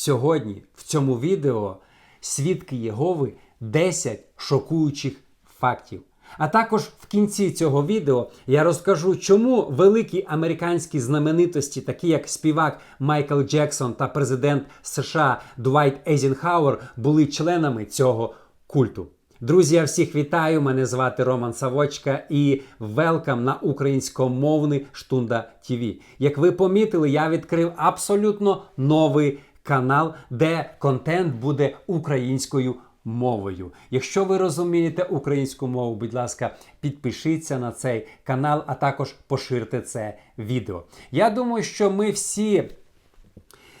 Сьогодні в цьому відео свідки Єгови 10 шокуючих фактів. А також в кінці цього відео я розкажу, чому великі американські знаменитості, такі як співак Майкл Джексон та президент США Дуайт Ейзенхауер, були членами цього культу. Друзі, я всіх вітаю! Мене звати Роман Савочка і велкам на українськомовний Штунда ТВ. Як ви помітили, я відкрив абсолютно новий канал, де контент буде українською мовою. Якщо ви розумієте українську мову, будь ласка, підпишіться на цей канал, а також поширте це відео. Я думаю, що ми всі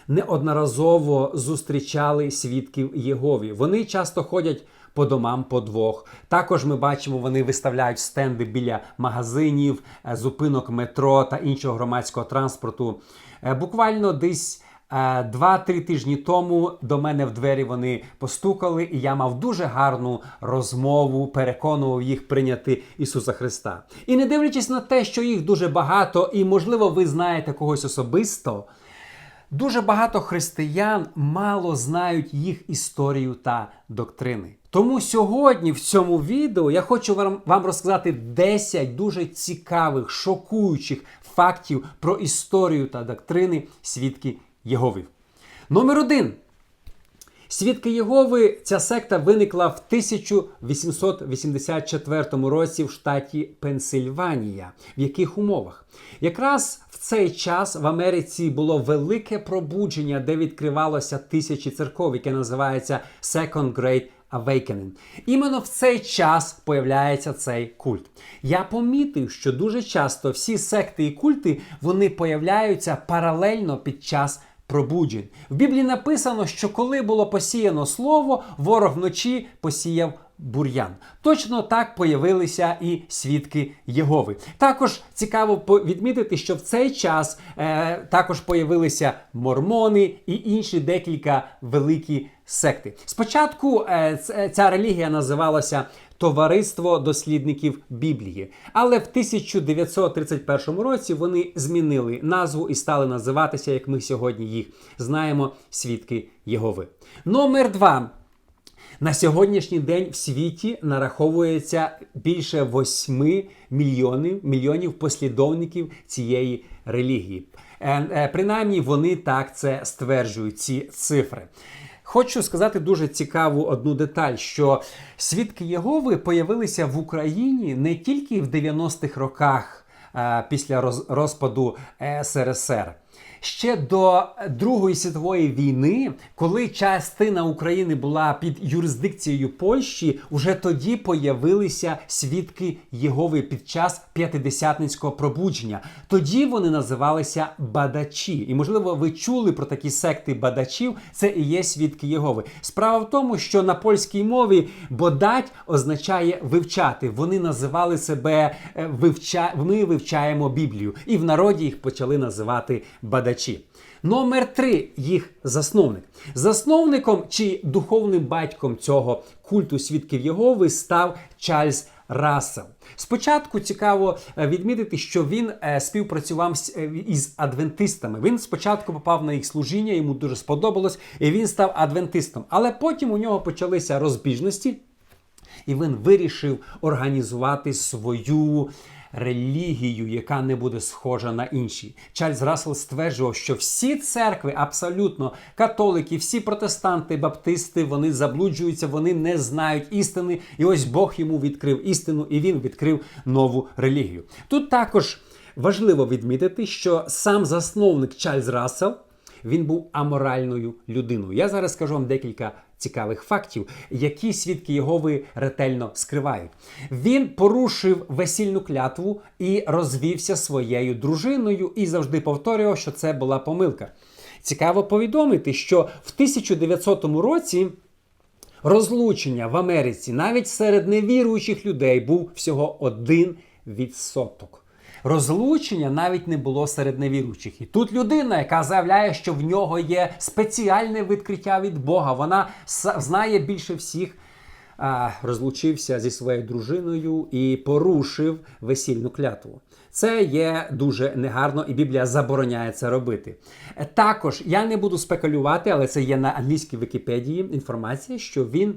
неодноразово зустрічали свідків Єгові. Вони часто ходять по домам по двох. Також ми бачимо, вони виставляють стенди біля магазинів, е, зупинок метро та іншого громадського транспорту. Е, Буквально десь. Е, Два-три тижні тому до мене в двері вони постукали, і я мав дуже гарну розмову, переконував їх прийняти Ісуса Христа. І не дивлячись на те, що їх дуже багато, і можливо, ви знаєте когось особисто, Дуже багато християн мало знають їх історію та доктрини. Тому сьогодні в цьому відео я хочу вам, вам розказати 10 дуже цікавих, шокуючих фактів про історію та доктрини свідки Єговів. Номер один. Свідки Єгови, ця секта виникла в 1884 році в штаті Пенсильванія. В яких умовах? Якраз в цей час в Америці було велике пробудження, де відкривалося тисячі церков, яке називається Second Great Awakening. Іменно в цей час появляється цей культ. Я помітив, що дуже часто всі секти і культи вони появляються паралельно під час пробуджень. В Біблії написано, що коли було посіяно слово, ворог вночі посіяв бур'ян. Точно так появилися і свідки Єгови. Також цікаво відмітити, що в цей час е, також появилися мормони і інші декілька великі секти. Спочатку е, ця релігія називалася Товариство дослідників Біблії. Але в 1931 році вони змінили назву і стали називатися, як ми сьогодні їх знаємо, свідки Єгови. Номер два. На сьогоднішній день в світі нараховується більше 8 мільйонів, мільйонів послідовників цієї релігії. Е, е, принаймні вони так це стверджують, ці цифри. Хочу сказати дуже цікаву одну деталь, що свідки Єгови появилися в Україні не тільки в 90-х роках е, після роз- розпаду СРСР. Ще до Другої світової війни, коли частина України була під юрисдикцією Польщі, вже тоді появилися свідки Єгови під час п'ятидесятницького пробудження. Тоді вони називалися бадачі. І можливо, ви чули про такі секти бадачів. Це і є свідки Єгови. Справа в тому, що на польській мові бодать означає вивчати. Вони називали себе е, вивча... ми вивчаємо Біблію, і в народі їх почали називати бадачі. Номер три їх засновник. Засновником чи духовним батьком цього культу свідків Єгови став Чарльз Рассел. Спочатку цікаво е, відмітити, що він е, співпрацював е, із адвентистами. Він спочатку попав на їх служіння, йому дуже сподобалось, і він став адвентистом. Але потім у нього почалися розбіжності. І він вирішив організувати свою релігію, яка не буде схожа на інші. Чарльз Рассел стверджував, що всі церкви, абсолютно католики, всі протестанти, баптисти, вони заблуджуються, вони не знають істини. І ось Бог йому відкрив істину, і він відкрив нову релігію. Тут також важливо відмітити, що сам засновник Чарльз Рассел він був аморальною людиною. Я зараз скажу вам декілька цікавих фактів, які свідки Єгови ретельно скривають. Він порушив весільну клятву і розвівся своєю дружиною і завжди повторював, що це була помилка. Цікаво повідомити, що в 1900 році розлучення в Америці навіть серед невіруючих людей був всього один відсоток. Розлучення навіть не було серед невіруючих. І тут людина, яка заявляє, що в нього є спеціальне відкриття від Бога, вона знає більше всіх. Розлучився зі своєю дружиною і порушив весільну клятву. Це є дуже негарно, і Біблія забороняє це робити. Також я не буду спекулювати, але це є на англійській Вікіпедії інформація, що він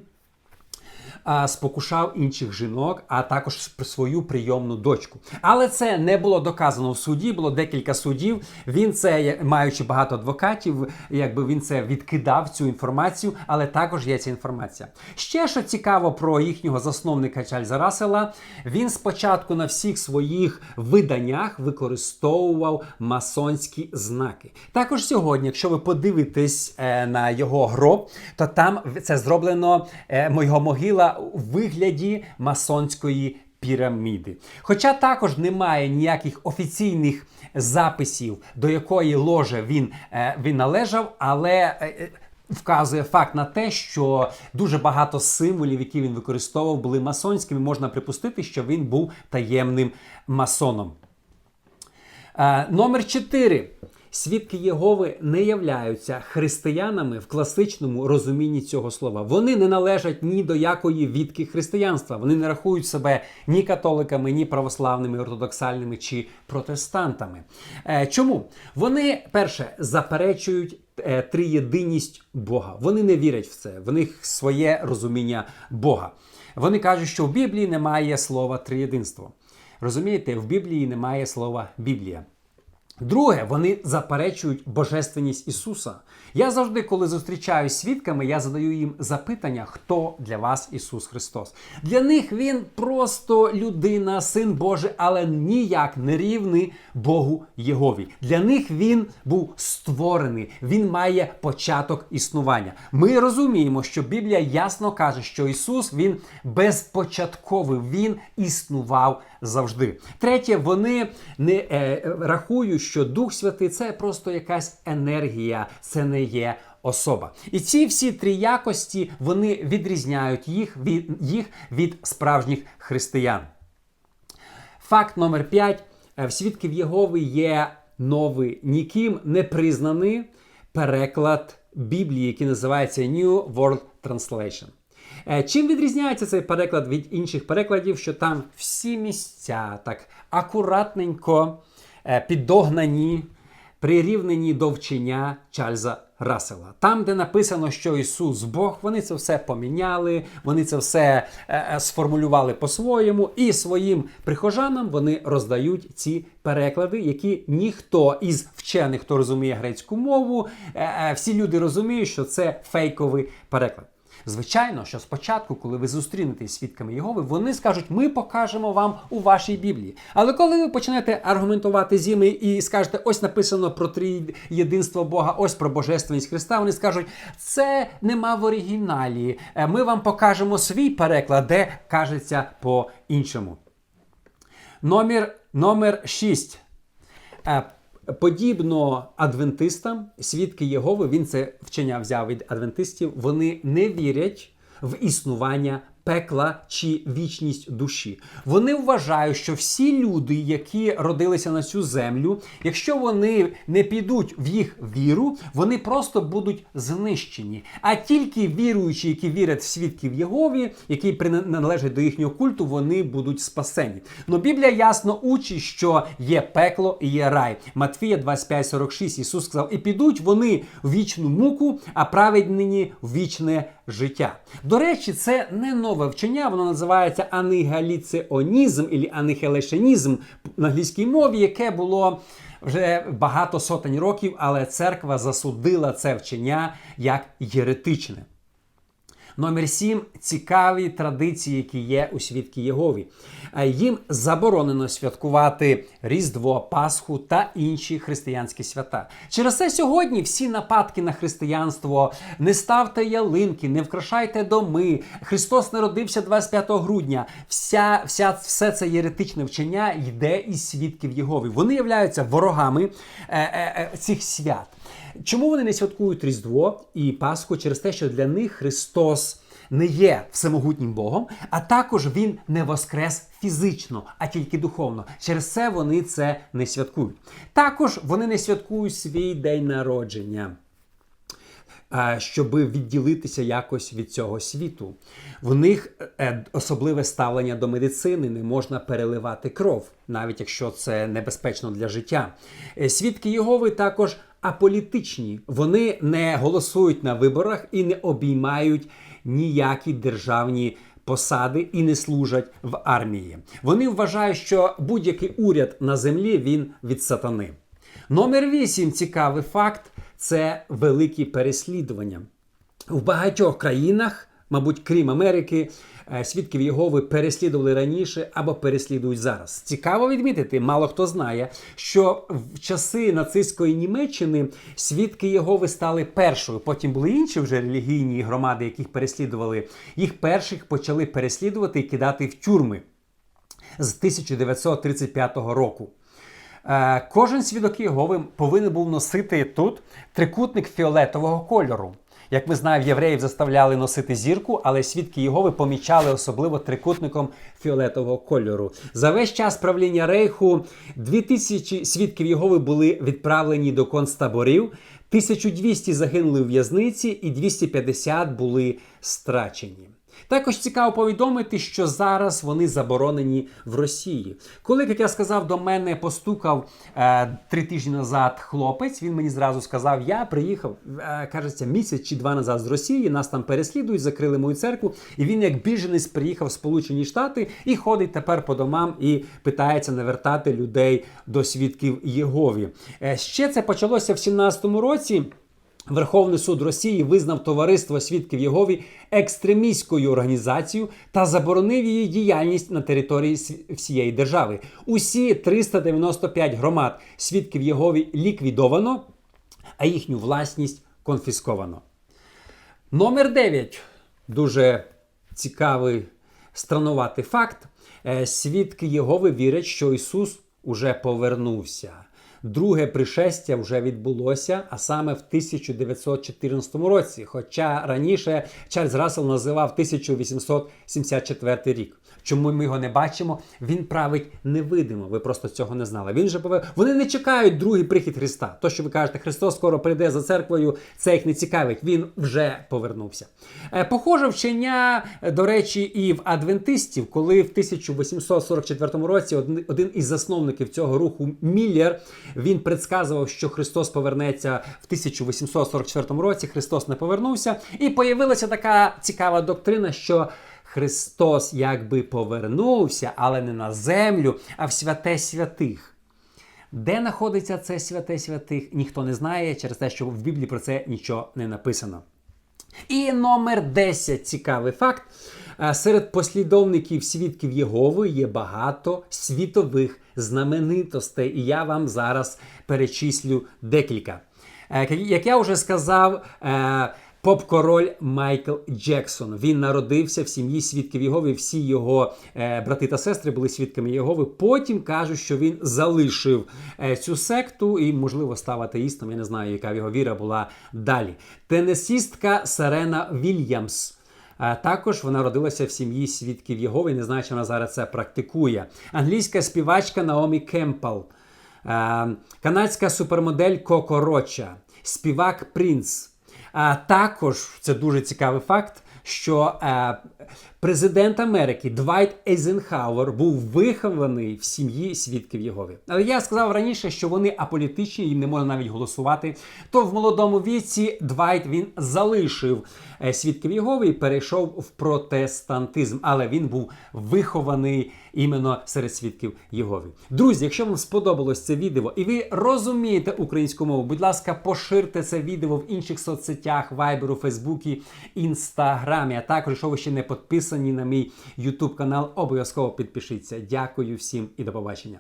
спокушав інших жінок, а також свою прийомну дочку. Але це не було доказано в суді. Було декілька судів. Він це, маючи багато адвокатів, якби він це відкидав цю інформацію, але також є ця інформація. Ще що цікаво про їхнього засновника Чарльза Рассела, він спочатку на всіх своїх виданнях використовував масонські знаки. Також сьогодні, якщо ви подивитесь е, на його гроб, то там це зроблено е, його могила вигляді масонської піраміди. Хоча також немає ніяких офіційних записів, до якої ложі він, е, він належав, але. е, е, Вказує факт на те, що дуже багато символів, які він використовував, були масонськими. Можна припустити, що він був таємним масоном. Е, Номер 4. Свідки Єгови не являються християнами в класичному розумінні цього слова. Вони не належать ні до якої відки християнства. Вони не рахують себе ні католиками, ні православними, ортодоксальними чи протестантами. Е, Чому? Вони, перше, заперечують е, триєдиність Бога. Вони не вірять в це. В них своє розуміння Бога. Вони кажуть, що в Біблії немає слова триєдинство. Розумієте, в Біблії немає слова Біблія. Друге, вони заперечують божественність Ісуса. Я завжди, коли зустрічаюсь з свідками, я задаю їм запитання, хто для вас Ісус Христос. Для них Він просто людина, син Божий, але ніяк не рівний Богу Єгові. Для них Він був створений, Він має початок існування. Ми розуміємо, що Біблія ясно каже, що Ісус Він безпочатковий, Він існував завжди. Третє, вони не е, рахують, що Дух Святий це просто якась енергія, це не є особа. І ці всі три якості вони відрізняють їх від, їх від справжніх християн. Факт номер 5. В свідків Єгови є новий, ніким не признаний переклад Біблії, який називається New World Translation. Е, Чим відрізняється цей переклад від інших перекладів, що там всі місця так акуратненько е, піддогнані, прирівнені до вчення Чарльза Рассела. Там, де написано, що Ісус Бог, вони це все поміняли, вони це все е, сформулювали по-своєму, і своїм прихожанам вони роздають ці переклади, які ніхто із вчених, хто розуміє грецьку мову, всі люди розуміють, що це фейковий переклад. Звичайно, що спочатку, коли ви зустрінетесь свідками Єгови, вони скажуть, ми покажемо вам у вашій Біблії. Але коли ви почнете аргументувати з ними і скажете, ось написано про єдинство Бога, ось про божественність Христа, вони скажуть, це нема в оригіналі. Е, Ми вам покажемо свій переклад, де кажеться по-іншому. Номер, номер 6. Подібно адвентистам, свідки Єгови, він це вчення взяв від адвентистів, вони не вірять в існування пекла чи вічність душі. Вони вважають, що всі люди, які родилися на цю землю, якщо вони не підуть в їх віру, вони просто будуть знищені. А тільки віруючі, які вірять в свідків Єгові, які приналежать до їхнього культу, вони будуть спасені. Но Біблія ясно учить, що є пекло і є рай. Матфія 25,46 Ісус сказав: і підуть вони в вічну муку, а праведнині в вічне життя. До речі, це не нове вчення, воно називається анигаліціонізм або анихелешенізм на англійській мові, яке було. Вже багато сотень років, але церква засудила це вчення як єретичне. Номер 7. Цікаві традиції, які є у свідки Єгові. Їм заборонено святкувати Різдво, Пасху та інші християнські свята. Через це сьогодні всі нападки на християнство, не ставте ялинки, не вкрашайте доми. Христос народився 25 грудня. Вся, вся, Все це єретичне вчення йде із свідків Єгові. Вони являються ворогами е, е, е, цих свят. Чому вони не святкують Різдво і Пасху? Через те, що для них Христос не є всемогутнім Богом, а також Він не воскрес фізично, а тільки духовно. Через це вони це не святкують. Також вони не святкують свій день народження. е, щоб відділитися якось від цього світу. В них е, особливе ставлення до медицини, не можна переливати кров, навіть якщо це небезпечно для життя. Е, Свідки Єгови також аполітичні. Вони не голосують на виборах і не обіймають ніякі державні посади і не служать в армії. Вони вважають, що будь-який уряд на землі він від сатани. Номер 8 цікавий факт це великі переслідування. В багатьох країнах, мабуть, крім Америки, е, свідків Єгови переслідували раніше або переслідують зараз. Цікаво відмітити, мало хто знає, що в часи нацистської Німеччини свідки Єгови стали першою. Потім були інші вже релігійні громади, яких переслідували. Їх перших почали переслідувати і кидати в тюрми з 1935 року. Е, Кожен свідок Єгови повинен був носити тут трикутник фіолетового кольору. Як ми знаємо, євреїв заставляли носити зірку, але свідки Єгови помічали особливо трикутником фіолетового кольору. За весь час правління Рейху 2000 свідків Єгови були відправлені до концтаборів, 1200 загинули в в'язниці і 250 були страчені. Також цікаво повідомити, що зараз вони заборонені в Росії. Коли, як я сказав, до мене постукав е, три тижні назад хлопець, він мені зразу сказав: Я приїхав, е, кажеться, місяць чи два назад з Росії. Нас там переслідують, закрили мою церкву. І він, як біженець, приїхав в Сполучені Штати і ходить тепер по домам і питається навертати людей до свідків Єгові. Е, ще це почалося в 17-му році. Верховний суд Росії визнав товариство свідків Єгові екстремістською організацією та заборонив її діяльність на території всієї держави. Усі 395 громад свідків Єгові ліквідовано, а їхню власність конфісковано. Номер 9. Дуже цікавий странуватий факт. Е, Свідки Єгови вірять, що Ісус уже повернувся. Друге пришестя вже відбулося, а саме в 1914 році. Хоча раніше Чарльз Рассел називав 1874 рік. Чому ми його не бачимо? Він править невидимо. Ви просто цього не знали. Він же пове... Вони не чекають другий прихід Христа. То, що ви кажете, Христос скоро прийде за церквою, це їх не цікавить. Він вже повернувся. Е, Похоже вчення, е, до речі, і в адвентистів, коли в 1844 році один, один із засновників цього руху Міллер він предсказував, що Христос повернеться в 1844 році. Христос не повернувся, і появилася така цікава доктрина, що Христос якби повернувся, але не на землю, а в святе святих. Де знаходиться це святе святих, ніхто не знає через те, що в Біблії про це нічого не написано. І номер 10 цікавий факт. Серед послідовників свідків Єгови є багато світових знаменитостей, і я вам зараз перечислю декілька. Е, Як я вже сказав, е, поп-король Майкл Джексон. Він народився в сім'ї свідків Єгови. Всі його е, брати та сестри були свідками Єгови. Потім кажуть, що він залишив цю секту і, можливо, став атеїстом. Я не знаю, яка його віра була далі. Тенесістка Серена Вільямс. А також вона родилася в сім'ї свідків Єгови. Не знаю, чи вона зараз це практикує. Англійська співачка Наомі Кемпл, е, канадська супермодель Коко Роча, співак Принц. А також це дуже цікавий факт, що е, президент Америки Двайт Ейзенхауер був вихований в сім'ї свідків Єгови. Але я сказав раніше, що вони аполітичні, їм не можна навіть голосувати. То в молодому віці Двайт він залишив е, свідків Єгови і перейшов в протестантизм, але він був вихований іменно серед свідків Єгови. Друзі, якщо вам сподобалось це відео і ви розумієте українську мову, будь ласка, поширте це відео в інших соцсетях, Вайберу, Фейсбуці, Інстаграмі. А також, якщо ви ще не підписані на мій YouTube канал, обов'язково підпишіться. Дякую всім і до побачення.